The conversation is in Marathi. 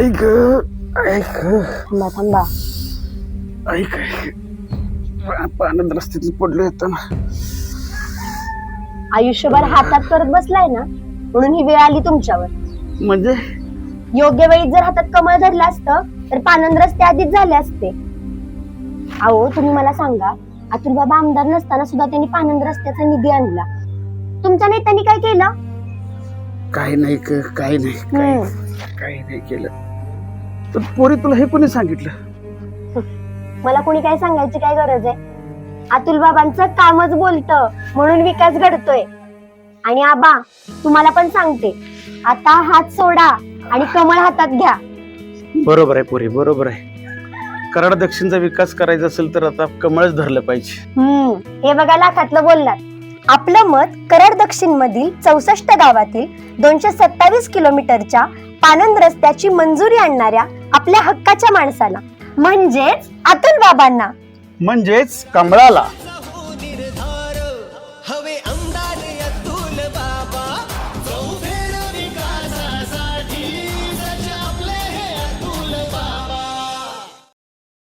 ऐक ऐक. थांबा थांबा. ऐक पाण्यात रस्त्यात पडलो येताना आयुष्यभर हातात करत बसलाय ना म्हणून ही वेळ आली तुमच्यावर. म्हणजे? योग्य वेळी जर हातात कमळ धरलं असतं तर पानंद रस्ते आधीच झाले असते. अहो तुम्ही मला सांगा अतुल बाबा आमदार नसताना सुद्धा त्यांनी पानंद रस्त्याचा निधी आणला. तुमच्या नेत्यांनी काय केलं? काही नाही क काही नाही हम्म. काही नाही केलं. तर पोरी तुला हे कोणी सांगितलं? मला कोणी काय सांगायची काय गरज आहे? अतुल बाबांचं कामच बोलतं म्हणून विकास घडतोय. आणि आबा तुम्हाला पण सांगते. आता हात सोडा आणि कमळ हातात घ्या. बरोबर आहे पोरी बरोबर आहे. कराड दक्षिणचा विकास करायचा असेल तर आता कमळच धरलं पाहिजे. हम्म हे बघा लाखातलं बोललात. आपलं मत कराड दक्षिण मधील चौसष्ट गावातील दोनशे सत्तावीस किलोमीटरच्या पानंद रस्त्याची मंजुरी आणणाऱ्या आपल्या हक्काच्या माणसाला म्हणजेच अतुल बाबांना. म्हणजेच कमळाला.